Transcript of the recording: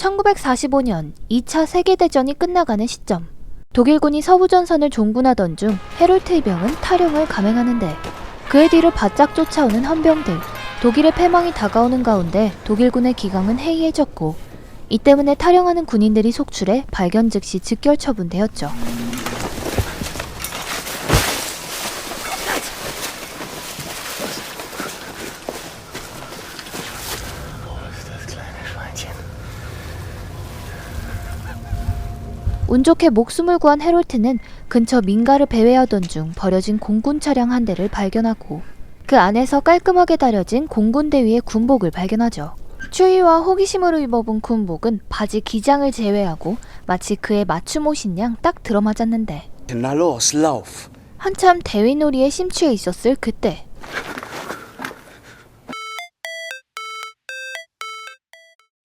1945년 2차 세계대전이 끝나가는 시점. 독일군이 서부전선을 종군하던 중 헤롤트 이병은 탈영을 감행하는데 그의 뒤를 바짝 쫓아오는 헌병들. 독일의 패망이 다가오는 가운데 독일군의 기강은 해이해졌고 이 때문에 탈영하는 군인들이 속출해 발견 즉시 즉결 처분되었죠. 운 좋게 목숨을 구한 헤롤트는 근처 민가를 배회하던 중 버려진 공군 차량 한 대를 발견하고 그 안에서 깔끔하게 다려진 공군 대위의 군복을 발견하죠. 추위와 호기심으로 입어본 군복은 바지 기장을 제외하고 마치 그의 맞춤 옷인 양 딱 들어맞았는데! 한참 대위놀이에 심취해 있었을 그때